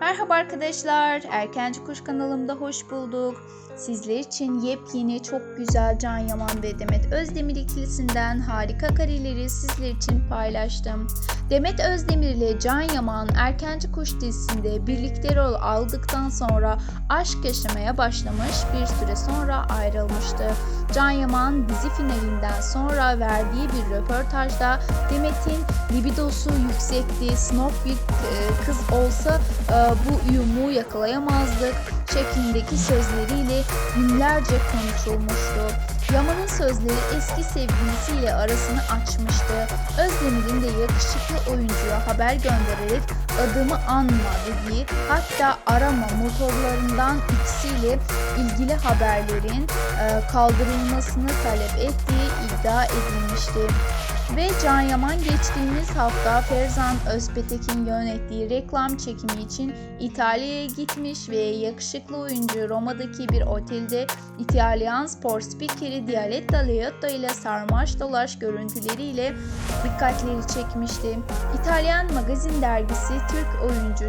Merhaba arkadaşlar, Erkenci Kuş kanalımda hoş bulduk. Sizler için yepyeni çok güzel Can Yaman ve Demet Özdemir ikilisinden harika kareleri sizler için paylaştım. Demet Özdemir ile Can Yaman Erkenci Kuş dizisinde birlikte rol aldıktan sonra aşk yaşamaya başlamış bir süre sonra ayrılmıştı. Can Yaman dizi finalinden sonra verdiği bir röportajda Demet'in libidosu yüksekti, snob bir e, kız olsa e, bu uyumu yakalayamazdık şeklindeki sözleriyle günlerce konuşulmuştu. Yaman'ın sözleri eski sevgilisiyle arasını açmıştı. Özdemir'in de yakışıklı oyuncuya haber göndererek adımı anma dediği hatta arama motorlarından ikisiyle ilgili haberlerin kaldırılmasını talep ettiği iddia edilmişti. Ve Can Yaman geçtiğimiz hafta Ferzan Özpetek'in yönettiği reklam çekimi için İtalya'ya gitmiş ve yakışıklı oyuncu Roma'daki bir otelde İtalyan spor spikeri Dialetta Leotta ile sarmaş dolaş görüntüleriyle dikkatleri çekmişti. İtalyan magazin dergisi Türk oyuncu